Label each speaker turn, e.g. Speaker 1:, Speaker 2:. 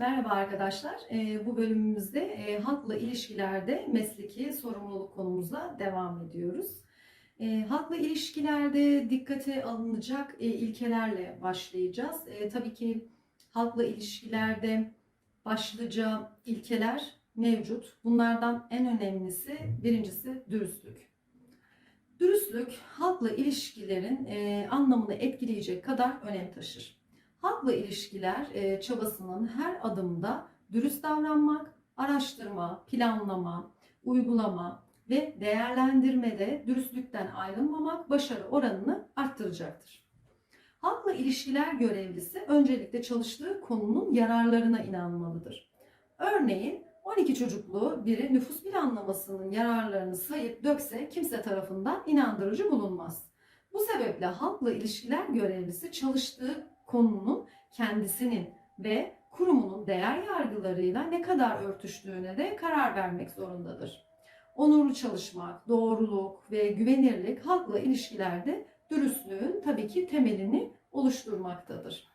Speaker 1: Merhaba arkadaşlar. Ee, bu bölümümüzde e, halkla ilişkilerde mesleki sorumluluk konumuzla devam ediyoruz. E, halkla ilişkilerde dikkate alınacak e, ilkelerle başlayacağız. Tabii ki halkla ilişkilerde başlıca ilkeler mevcut. Bunlardan en önemlisi birincisi dürüstlük. Dürüstlük halkla ilişkilerin anlamını etkileyecek kadar önem taşır. Halkla ilişkiler e, çabasının her adımda dürüst davranmak, araştırma, planlama, uygulama ve değerlendirmede dürüstlükten ayrılmamak başarı oranını arttıracaktır. Halkla ilişkiler görevlisi öncelikle çalıştığı konunun yararlarına inanmalıdır. Örneğin 12 çocuklu biri nüfus planlamasının yararlarını sayıp dökse kimse tarafından inandırıcı bulunmaz. Bu sebeple halkla ilişkiler görevlisi çalıştığı konunun kendisinin ve kurumunun değer yargılarıyla ne kadar örtüştüğüne de karar vermek zorundadır. Onurlu çalışmak, doğruluk ve güvenirlik halkla ilişkilerde dürüstlüğün tabii ki temelini oluşturmaktadır.